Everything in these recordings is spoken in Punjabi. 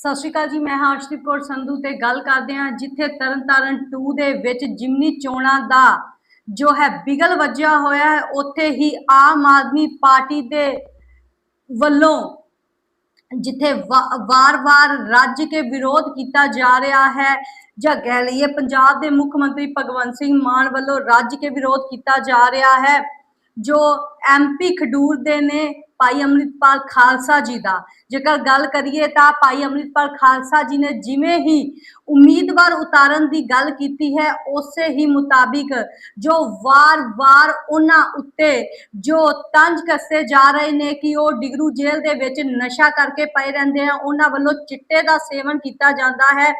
ਸਤਿ ਸ਼੍ਰੀ ਅਕਾਲ ਜੀ, ਮੈਂ ਹਰਸ਼ਦੀਪ ਕੌਰ ਸੰਧੂ ਤੇ ਗੱਲ ਕਰਦੇ ਹਾਂ ਜਿੱਥੇ ਤਰਨਤਾਰਨ 2 ਦੇ ਵਿੱਚ ਜਿਮਨੀ ਚੋਣਾਂ ਦਾ ਜੋ ਹੈ ਬਿਗਲ ਵੱਜਿਆ ਹੋਇਆ ਹੈ, ਉੱਥੇ ਹੀ ਆਮ ਆਦਮੀ ਪਾਰਟੀ ਦੇ ਵੱਲੋਂ ਜਿੱਥੇ ਵਾ- ਵਾਰ-ਵਾਰ ਰੱਜ ਕੇ ਵਿਰੋਧ ਕੀਤਾ ਜਾ ਰਿਹਾ ਹੈ ਜਾਂ ਕਹਿ ਲਈਏ ਪੰਜਾਬ ਦੇ ਮੁੱਖ ਮੰਤਰੀ ਭਗਵੰਤ ਸਿੰਘ ਮਾਨ ਵੱਲੋਂ ਰੱਜ ਕੇ ਵਿਰੋਧ ਕੀਤਾ ਜਾ ਰਿਹਾ ਹੈ ਜੋ ਐਮਪੀ ਖਡੂਰ ਦੇ ਨੇ ਭਾਈ ਅੰਮ੍ਰਿਤਪਾਲ ਖਾਲਸਾ ਜੀ ਦਾ। ਜੇਕਰ ਗੱਲ ਕਰੀਏ ਤਾਂ ਭਾਈ ਅੰਮ੍ਰਿਤਪਾਲ ਖਾਲਸਾ ਜੀ ਨੇ ਜਿਵੇਂ ਹੀ ਉਮੀਦਵਾਰ ਉਤਾਰਨ ਦੀ ਗੱਲ ਕੀਤੀ ਹੈ, ਉਸੇ ਹੀ ਮੁਤਾਬਿਕ ਜੋ ਵਾਰ-ਵਾਰ ਉਹਨਾਂ ਉੱਤੇ ਜੋ ਤੰਜ ਕੱਸੇ ਜਾ ਰਹੇ ਨੇ ਕਿ ਉਹ ਡਿਗਰੂ ਜੇਲ੍ਹ ਦੇ ਵਿੱਚ ਨਸ਼ਾ ਕਰਕੇ ਪਏ ਰਹਿੰਦੇ ਆ, ਉਹਨਾਂ ਵੱਲੋਂ ਚਿੱਟੇ ਦਾ ਸੇਵਨ ਕੀਤਾ ਜਾਂਦਾ ਹੈ।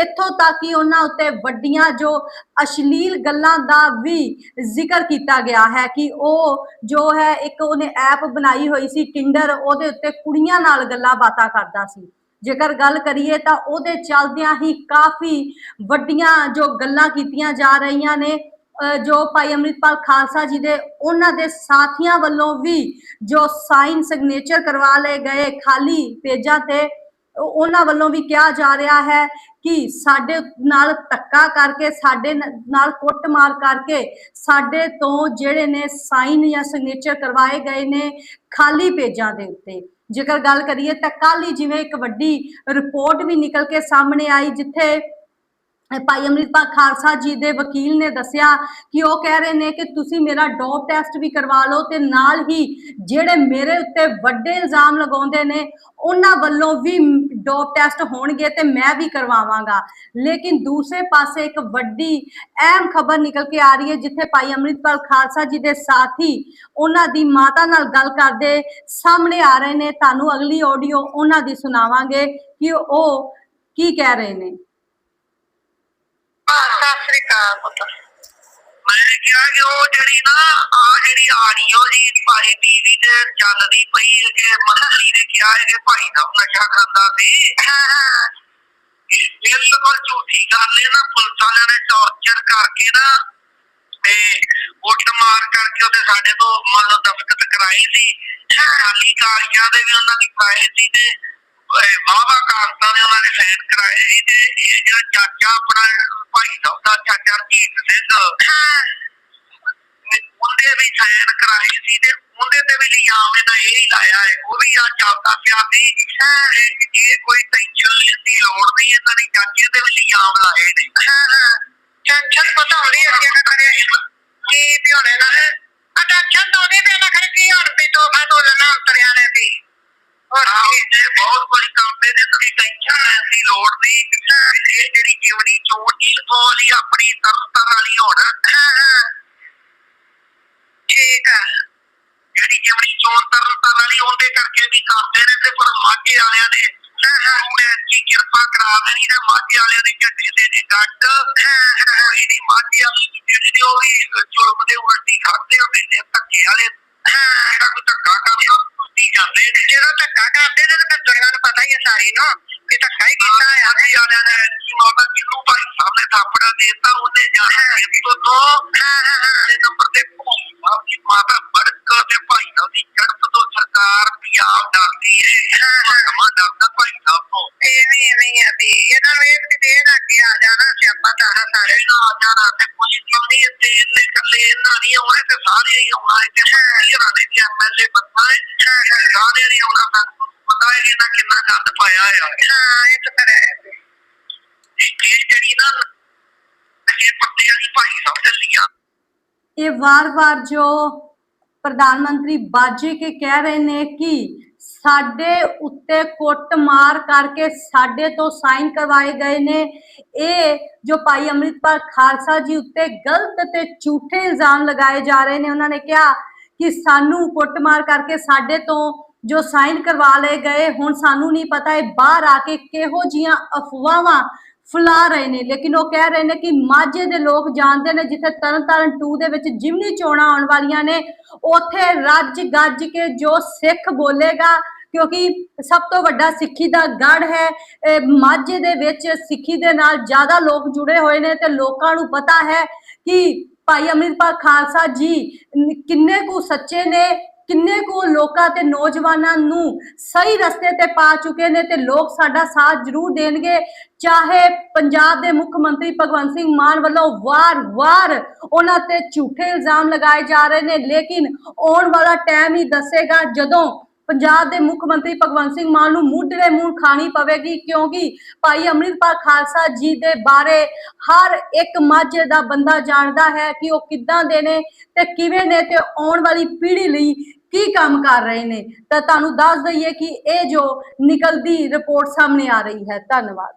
ਇੱਥੋਂ ਤੱਕ ਕਿ ਉਹਨਾਂ ਉੱਤੇ ਵੱਡੀਆਂ ਜੋ ਅਸ਼ਲੀਲ ਗੱਲਾਂ ਦਾ ਵੀ ਜ਼ਿਕਰ ਕੀਤਾ ਗਿਆ ਹੈ ਕਿ ਉਹ ਜੋ ਹੈ, ਇੱਕ ਉਹਨੇ ਐਪ ਬਣਾਈ ਹੋਈ ਸੀ ਟਿੰਡਰ ਉਹਦੇ ਉੱਤੇ ਕੁੜੀਆਂ ਨਾਲ ਗੱਲਾਂ ਬਾਤਾਂ ਕਰਦਾ ਸੀ। ਜੇਕਰ ਗੱਲ ਕਰੀਏ ਤਾਂ ਉਹਦੇ ਚੱਲਦਿਆਂ ਹੀ ਕਾਫੀ ਵੱਡੀਆਂ ਜੋ ਗੱਲਾਂ ਕੀਤੀਆਂ ਜਾ ਰਹੀਆਂ ਨੇ, ਅਹ ਜੋ ਭਾਈ ਅੰਮ੍ਰਿਤਪਾਲ ਖਾਲਸਾ ਜੀ ਦੇ, ਉਹਨਾਂ ਦੇ ਸਾਥੀਆਂ ਵੱਲੋਂ ਵੀ ਜੋ ਸਾਈਨ ਸਿਗਨੇਚਰ ਕਰਵਾ ਲਏ ਗਏ, ਖਾਲੀ ਪੇਜਾਂ ਤੇ ਉਹਨਾਂ ਵੱਲੋਂ ਵੀ ਕਿਹਾ ਜਾ ਰਿਹਾ ਹੈ ਕਿ ਸਾਡੇ ਨਾਲ ਧੱਕਾ ਕਰਕੇ, ਸਾਡੇ ਨਾਲ ਕੁੱਟਮਾਰ ਕਰਕੇ, ਸਾਡੇ ਤੋਂ ਜਿਹੜੇ ਨੇ ਸਾਈਨ ਜਾਂ ਸਿਗਨੇਚਰ ਕਰਵਾਏ ਗਏ ਨੇ ਖਾਲੀ ਪੇਜਾਂ ਦੇ ਉੱਤੇ। ਜੇਕਰ ਗੱਲ ਕਰੀਏ ਤਾਂ ਕੱਲ੍ਹ ਹੀ ਜਿਵੇਂ ਇੱਕ ਵੱਡੀ ਰਿਪੋਰਟ ਵੀ ਨਿਕਲ ਕੇ ਸਾਹਮਣੇ ਆਈ, ਜਿੱਥੇ ਭਾਈ ਅੰਮ੍ਰਿਤਪਾਲ ਖਾਲਸਾ ਜੀ ਦੇ ਵਕੀਲ ਨੇ ਦੱਸਿਆ ਕਿ ਉਹ ਕਹਿ ਰਹੇ ਨੇ ਕਿ ਤੁਸੀਂ ਮੇਰਾ ਡੋਪ ਟੈਸਟ ਵੀ ਕਰਵਾ ਲਓ ਤੇ ਨਾਲ ਹੀ ਜਿਹੜੇ ਮੇਰੇ ਉੱਤੇ ਵੱਡੇ ਇਲਜ਼ਾਮ ਲਗਾਉਂਦੇ ਨੇ, ਉਹਨਾਂ ਵੱਲੋਂ ਵੀ ਡੋਪ ਟੈਸਟ ਹੋਣਗੇ ਤੇ ਮੈਂ ਵੀ ਕਰਵਾਵਾਂਗਾ। ਲੇਕਿਨ ਦੂਸਰੇ ਪਾਸੇ ਇੱਕ ਵੱਡੀ ਅਹਿਮ ਖਬਰ ਨਿਕਲ ਕੇ ਆ ਰਹੀ ਹੈ, ਜਿੱਥੇ ਭਾਈ ਅੰਮ੍ਰਿਤਪਾਲ ਖਾਲਸਾ ਜੀ ਦੇ ਸਾਥੀ ਉਹਨਾਂ ਦੀ ਮਾਤਾ ਨਾਲ ਗੱਲ ਕਰਦੇ ਸਾਹਮਣੇ ਆ ਰਹੇ ਨੇ। ਤੁਹਾਨੂੰ ਅਗਲੀ ਆਡੀਓ ਉਹਨਾਂ ਦੀ ਸੁਣਾਵਾਂਗੇ ਕਿ ਉਹ ਕੀ ਕਹਿ ਰਹੇ ਨੇ। ਸਤਿ ਸ੍ਰੀ ਅਕਾਲ ਪੁੱਤ। ਮੈਂ ਕਿਹਾ ਕਿ ਉਹ ਜਿਹੜੀ ਨਾ ਆ ਜਿਹੜੀ ਆਡੀਓ ਜੀ ਭਾਈ ਟੀਵੀ ਤੇ ਚੱਲਦੀ ਪਈ ਹੈ ਕਿ ਮੰਤਰੀ ਨੇ ਕਿਹਾ ਹੈ ਕਿ ਭਾਈ ਦਾ ਨਸ਼ਾ ਖਾਂਦਾ ਸੀ। ਇਹ ਬਿਲਕੁਲ ਝੂਠੀ ਗੱਲ ਹੈ ਨਾ ਪੁਲਿਸ ਵਾਲਿਆਂ ਨੇ ਟੌਰਚਰ ਕਰਕੇ ਨਾ ਤੇ ਉੱਟ ਮਾਰ ਕਰਕੇ ਉਹਦੇ ਸਾਡੇ ਤੋਂ ਮੰਨ ਲਓ ਦਸਤਖਤ ਕਰਾਏ ਸੀ ਖਾਲੀ ਕਾਗਜ਼ਾਂ ਦੇ ਵੀ ਉਹਨਾਂ ਦੀ ਕਰਾਏ ਸੀ ਤੇ ਵਾਵਾ ਕਾਗਜ਼ਾਂ ਦੇ ਉਹਨਾਂ ਨੇ ਸਾਈਨ ਕਰਾਏ ਸੀ ਤੇ ਇਹ ਜਿਹੜਾ ਚਾਚਾ ਆਪਣਾ ਭਾਈ ਸਾਹਿਬ ਦਾ ਚਾਚਾ ਰਜੀਤ ਸਿੰਘ ਉਹਦੇ ਵੀ ਸਾਈਨ ਕਰਾਏ ਸੀ ਤੇ ਉਹਦੇ ਤੇ ਵੀ ਇਲਜ਼ਾਮ ਇਹਨਾਂ ਇਹ ਹੀ। ਲਾਇਆ ਹੈ ਉਹ ਵੀ ਆ ਚੱਲਦਾ ਪਿਆ ਸੀ ਇਹ ਇਹ ਕੋਈ ਟੈਨਸ਼ਨ ਲੈਣ ਦੀ ਲੋੜ ਨਹੀਂ ਇਹਨਾਂ ਨੇ ਚਾਚੇ ਤੇ ਵੀ ਇਲਜ਼ਾਮ ਲਾਏ ਨੇ ਟੈਨਸ਼ਨ ਬਤਾਉਣੀ ਅੱਗੇ ਨਾ ਕਰੇ ਕੀ ਪਿਉਣੇ ਨਾਲ ਆ ਟੈਨਸ਼ਨ ਤੋਂ ਨਹੀਂ ਪੈਣਾ ਖਰੇ ਕੀ ਹਣ ਵੀ ਤੋਹਫਾ ਤੋਲਣਾ ਉਤਰਿਆ ਨੇ ਵੀ ਹੋਰ ਆਹ ਕੀ ਇਹ ਬਹੁਤ ਬੜੀ ਕੰਪਨੀ ਦੇ ਤੁਸੀਂ ਟੈਨਸ਼ਨ ਲੈਣ ਦੀ ਲੋੜ ਨਹੀਂ। ਇਹ ਜਿਹੜੀ ਜੀਵਨੀ ਚੋਣ ਇੱਥੋਂ ਵਾਲੀ, ਆਪਣੀ ਤਰਤਰ ਵਾਲੀ ਹੋਣਾ। ਠੀਕ ਆ ਜਿਹੜੀ ਜੀਵਨੀ ਚੋਣ ਤਰਤਰ ਵਾਲੀ, ਉਹਦੇ ਕਰਕੇ ਵੀ ਕਰਦੇ ਨੇ। ਤੇ ਪਰ ਮਾਝੇ ਵਾਲਿਆਂ ਨੇ ਉਹਨੇ ਕਿਰਪਾ ਕਰਾ ਦੇਣੀ ਤੇ ਮਾਝੇ ਵਾਲਿਆਂ ਦੇ ਝੰਡੇ ਦੇ ਨੇ ਗੱਡ। ਕੋਈ ਮਾਝੇ ਵਾਲੇ ਜਿਹੜੇ ਉਹ ਵੀ ਜ਼ੁਲਮ ਦੇ ਉਲਟੀ ਖਾਦੇ ਹੁੰਦੇ ਨੇ, ਧੱਕੇ ਵਾਲੇ। ਜਿਹੜਾ ਕੋਈ ਧੱਕਾ ਕਰਦਾ ਕੁੱਤੀ ਜਾਂਦੇ ਨੇ ਜਦੋਂ ਧੱਕਾ ਕਰਦੇ ਨੇ ਤਾਂ ਦੁਨੀਆ ਨੂੰ ਪਤਾ ਹੀ ਹੈ ਸਾਰੀ ਨੂੰ ਕਿ ਧੱਕਾ ਹੀ ਕੀਤਾ ਆ ਮਾਝੇ ਵਾਲਿਆਂ ਨੇ ਕੀ ਮਾਤਾ ਕਿਨੂੰ ਭਾਈ ਸਾਹਿਬ ਨੇ ਥਾਪੜਾ ਦੇਤਾ ਉਹਨੇ ਜਾਣਾ ਕਿ ਤੋਂ ਦੋ ਨੰਬਰ ਤੇ ਦੀ ਮਾਤਾ ਬੜਕ ਤੇ ਭਾਈ ਸਾਹਿਬ ਦੀ ਚੜ੍ਹਤ ਤੋਂ ਸਰਕਾਰ ਪੰਜਾਬ ਡਰਦੀ ਏ। ਸਮਾਂ ਡਰਦਾ ਭਾਈ ਸਾਹਿਬ ਤੋਂ। ਐਵੇਂ ਐਵੇਂ ਹੀ ਆ ਵੀ ਇਹਨਾਂ ਨੂੰ ਇਹ ਕਿਤੇ ਨਾ ਅੱਗੇ ਆ ਜਾਣਾ ਸਿਆਪਾ ਤਾਣਾ ਸਾਰੇ ਇਹਨਾਂ ਆ ਜਾਣਾ ਤੇ ਕੋਈ ਨਹੀਂ ਤੇ ਇਹਨੇ ਇਕੱਲੇ ਇਹਨਾਂ ਨਹੀਂ ਆਉਣੇ ਤੇ ਸਾਰੇ ਹੀ ਆਉਣਾ ਹੈ। ਤੇ ਹੀਰਾਂ ਦੇ ਵੀ ਐਮਐਲਏ ਬੰਦਾ ਹੈ ਸਾਰੇ ਨਹੀਂ ਆਉਣਾ ਸਾਨੂੰ ਪਤਾ ਹੈ ਕਿ ਇਹਨਾਂ ਕਿੰਨਾ ਗੰਦ ਪਾਇਆ ਹੈ ਹਾਂ ਇਹ ਤਾਂ ਫਿਰ ਹੈ। ਇਹ ਇਹ ਜਿਹੜੀ ਨਾ ਇਹ ਪੱਤੇ ਵਾਲੀ ਭਾਈ ਸਾਹਿਬ ਚੱਲੀਆਂ ਇਹ ਵਾਰ-ਵਾਰ ਜੋ ਪ੍ਰਧਾਨ ਮੰਤਰੀ ਬਾਜੇ ਕੇ ਕਹਿ ਰਹੇ ਨੇ ਕਿ ਸਾਡੇ ਉੱਤੇ ਕੁੱਟਮਾਰ ਕਰਕੇ ਸਾਡੇ ਤੋਂ ਸਾਈਨ ਕਰਵਾਏ ਗਏ ਨੇ। ਇਹ ਜੋ ਭਾਈ ਅੰਮ੍ਰਿਤਪਾਲ ਖਾਲਸਾ ਜੀ ਉੱਤੇ ਗਲਤ ਤੇ ਝੂਠੇ ਇਲਜ਼ਾਮ ਲਗਾਏ ਜਾ ਰਹੇ ਨੇ, ਉਹਨਾਂ ਨੇ ਕਿਹਾ ਕਿ ਸਾਨੂੰ ਕੁੱਟਮਾਰ ਕਰਕੇ ਸਾਡੇ ਤੋਂ ਜੋ ਸਾਈਨ ਕਰਵਾ ਲਏ ਗਏ, ਹੁਣ ਸਾਨੂੰ ਨਹੀਂ ਪਤਾ ਇਹ ਬਾਹਰ ਆ ਕੇ ਕਿਹੋ ਜੀਆਂ ਅਫਵਾਹਾਂ ਫੁਲਾ ਰਹੇ ਨੇ। ਲੇਕਿਨ ਉਹ ਕਹਿ ਰਹੇ ਨੇ ਕਿ ਮਾਝੇ ਦੇ ਲੋਕ ਜਾਣਦੇ ਨੇ, ਜਿੱਥੇ ਤਰਨਤਾਰਨ 2 ਦੇ ਵਿੱਚ ਜਿਮਨੀ ਚੋਣਾਂ ਆਉਣ ਵਾਲੀਆਂ ਨੇ, ਉੱਥੇ ਰੱਜ ਗੱਜ ਕੇ ਜੋ ਸਿੱਖ ਬੋਲੇਗਾ ਕਿਉਂਕਿ ਸਭ ਤੋਂ ਵੱਡਾ ਸਿੱਖੀ ਦਾ ਗੜ ਹੈ ਮਾਝੇ ਦੇ ਵਿੱਚ ਸਿੱਖੀ ਦੇ ਨਾਲ ਜ਼ਿਆਦਾ ਲੋਕ ਜੁੜੇ ਹੋਏ ਨੇ ਤੇ ਲੋਕਾਂ ਨੂੰ ਪਤਾ ਹੈ ਕਿ ਭਾਈ ਅੰਮ੍ਰਿਤਪਾਲ ਖਾਲਸਾ ਜੀ ਕਿੰਨੇ ਕੁ ਸੱਚੇ ਨੇ, ਕਿੰਨੇ ਕੋ ਲੋਕਾਂ ਤੇ ਨੌਜਵਾਨਾਂ ਨੂੰ ਸਹੀ ਰਸਤੇ ਤੇ ਪਾ ਚੁੱਕੇ ਨੇ ਤੇ ਲੋਕ ਸਾਡਾ ਸਾਥ ਜ਼ਰੂਰ ਦੇਣਗੇ। ਚਾਹੇ ਪੰਜਾਬ ਦੇ ਮੁੱਖ ਮੰਤਰੀ ਭਗਵੰਤ ਸਿੰਘ ਮਾਨ ਵੱਲੋਂ ਵਾਰ-ਵਾਰ ਉਹਨਾਂ ਤੇ ਝੂਠੇ ਇਲਜ਼ਾਮ ਲਗਾਏ ਜਾ ਰਹੇ ਨੇ, ਲੇਕਿਨ ਆਉਣ ਵਾਲਾ ਟਾਈਮ ਹੀ ਦੱਸੇਗਾ ਜਦੋਂ ਪੰਜਾਬ ਦੇ ਮੁੱਖ ਮੰਤਰੀ ਭਗਵੰਤ ਸਿੰਘ ਮਾਨ ਨੂੰ ਮੁੱਢਲੇ ਮੂੰਹ ਖਾਣੀ ਪਵੇਗੀ ਕਿਉਂਕਿ ਭਾਈ ਅੰਮ੍ਰਿਤਪਾਲ ਖਾਲਸਾ ਜੀ ਦੇ ਬਾਰੇ ਹਰ ਇੱਕ ਮਾਝੇ ਦਾ ਬੰਦਾ ਜਾਣਦਾ ਹੈ ਕਿ ਉਹ ਕਿੱਦਾਂ ਦੇ ਨੇ ਤੇ ਕਿਵੇਂ ਨੇ ਤੇ ਆਉਣ ਵਾਲੀ ਪੀੜ੍ਹੀ ਲਈ ਕੀ ਕੰਮ ਕਰ ਰਹੇ ਨੇ। ਤਾਂ ਤੁਹਾਨੂੰ ਦੱਸ ਦਈਏ ਕਿ ਇਹ ਜੋ ਨਿਕਲਦੀ ਰਿਪੋਰਟ ਸਾਹਮਣੇ ਆ ਰਹੀ ਹੈ। ਧੰਨਵਾਦ।